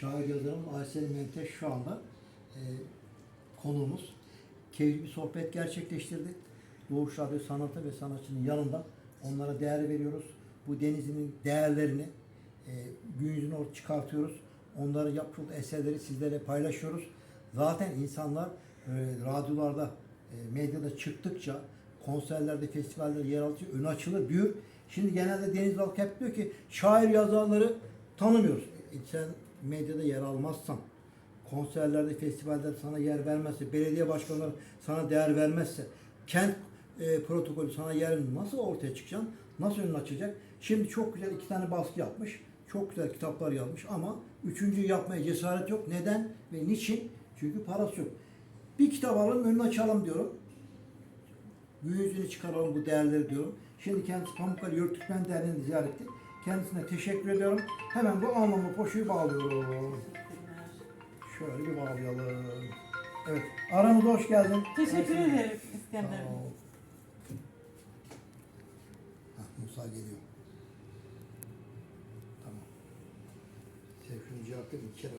şair yazarım Aysel Menteş şu anda e, konuğumuz. Keyifli bir sohbet gerçekleştirdik. Doğuş Radyo sanatı ve sanatçının yanında onlara değer veriyoruz. Bu denizinin değerlerini e, gün yüzüne çıkartıyoruz. Onların olduğu eserleri sizlerle paylaşıyoruz. Zaten insanlar e, radyolarda, e, medyada çıktıkça konserlerde, festivallerde yer aldıkça önü açılır, büyür. Şimdi genelde Deniz Halk hep diyor ki şair yazarları tanımıyoruz. E, sen medyada yer almazsan, konserlerde, festivallerde sana yer vermezse, belediye başkanları sana değer vermezse, kent e, protokolü sana yer nasıl ortaya çıkacaksın? Nasıl önünü açacak? Şimdi çok güzel iki tane baskı yapmış. Çok güzel kitaplar yazmış ama üçüncüyü yapmaya cesaret yok. Neden ve niçin? Çünkü parası yok. Bir kitap alalım, önünü açalım diyorum. Yüzünü çıkaralım bu değerleri diyorum. Şimdi kendisi Pamukkale Yurt Türkmen Derneği'ni ziyaret etti. Kendisine teşekkür ediyorum. Hemen bu alnımı poşuyu bağlıyorum. Şöyle bir bağlayalım. Evet. Aramıza hoş geldin. Teşekkür ederim İskender Sağ Bey. ol. Hah, Musa geliyor. Tamam. Sevgili cevap verin. Kere